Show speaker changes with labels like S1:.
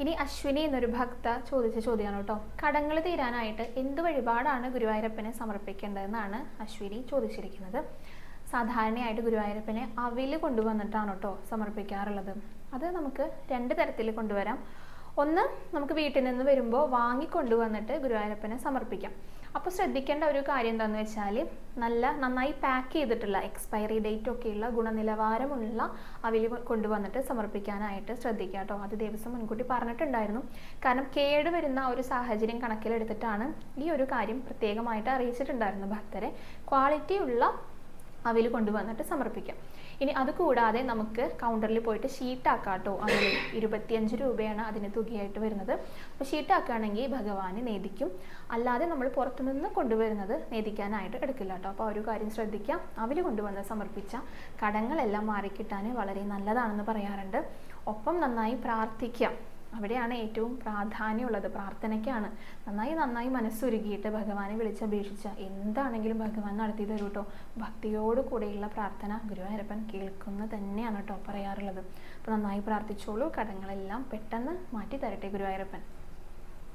S1: ഇനി അശ്വിനി എന്നൊരു ഭക്ത ചോദിച്ച ചോദ്യമാണ് കേട്ടോ. കടങ്ങൾ തീരാനായിട്ട് എന്ത് വഴിപാടാണ് ഗുരുവായൂരപ്പനെ സമർപ്പിക്കേണ്ടതെന്നാണ് അശ്വിനി ചോദിച്ചിരിക്കുന്നത്. സാധാരണയായിട്ട് ഗുരുവായൂരപ്പനെ അവിൽ കൊണ്ടുവന്നിട്ടാണ് കേട്ടോ സമർപ്പിക്കാറുള്ളത്. അത് നമുക്ക് രണ്ട് തരത്തിൽ കൊണ്ടുവരാം. ഒന്ന് നമുക്ക് വീട്ടിൽ നിന്ന് വരുമ്പോൾ വാങ്ങിക്കൊണ്ടുവന്നിട്ട് ഗുരുവായൂരപ്പനെ സമർപ്പിക്കാം. അപ്പോൾ ശ്രദ്ധിക്കേണ്ട ഒരു കാര്യം എന്താണെന്ന് വെച്ചാൽ നല്ല നന്നായി പാക്ക് ചെയ്തിട്ടുള്ള എക്സ്പയറി ഡേറ്റ് ഒക്കെയുള്ള ഗുണനിലവാരമുള്ള അവിൽ കൊണ്ടുവന്നിട്ട് സമർപ്പിക്കാനായിട്ട് ശ്രദ്ധിക്കുക കേട്ടോ. അത് ദിവസം മുൻകൂട്ടി പറഞ്ഞിട്ടുണ്ടായിരുന്നു. കാരണം കേട് വരുന്ന ഒരു സാഹചര്യം കണക്കിലെടുത്തിട്ടാണ് ഈ ഒരു കാര്യം പ്രത്യേകമായിട്ട് അറിയിച്ചിട്ടുണ്ടായിരുന്നു ഭക്തരെ. ക്വാളിറ്റി ഉള്ള അവിൽ കൊണ്ടുവന്നിട്ട് സമർപ്പിക്കാം. ഇനി അത് കൂടാതെ നമുക്ക് കൗണ്ടറിൽ പോയിട്ട് ഷീറ്റാക്കാട്ടോ കേട്ടോ അതിൽ ഇരുപത്തിയഞ്ച് രൂപയാണ് അതിന് തുകയായിട്ട് വരുന്നത്. അപ്പോൾ ഷീറ്റാക്കുകയാണെങ്കിൽ ഭഗവാന് നേദിക്കും. അല്ലാതെ നമ്മൾ പുറത്തുനിന്ന് കൊണ്ടുവരുന്നത് നേദിക്കാനായിട്ട് എടുക്കില്ല കേട്ടോ. അപ്പോൾ ഒരു കാര്യം ശ്രദ്ധിക്കാം. അവിൽ കൊണ്ടുവന്ന് സമർപ്പിച്ച കടങ്ങളെല്ലാം മാറിക്കിട്ടാൻ വളരെ നല്ലതാണെന്ന് പറയാറുണ്ട്. ഒപ്പം നന്നായി പ്രാർത്ഥിക്കാം. അവിടെയാണ് ഏറ്റവും പ്രാധാന്യമുള്ളത്. പ്രാർത്ഥനയ്ക്കാണ്. നന്നായി നന്നായി മനസ്സുരുകിയിട്ട് ഭഗവാനെ വിളിച്ചപേക്ഷിച്ച എന്താണെങ്കിലും ഭഗവാൻ നടത്തി തരൂ കേട്ടോ ഭക്തിയോട് കൂടെയുള്ള പ്രാർത്ഥന ഗുരുവായൂരപ്പൻ കേൾക്കുന്ന തന്നെയാണ് കേട്ടോ പറയാറുള്ളത്. അപ്പോൾ നന്നായി പ്രാർത്ഥിച്ചോളൂ. കടങ്ങളെല്ലാം പെട്ടെന്ന് മാറ്റി തരട്ടെ ഗുരുവായൂരപ്പൻ.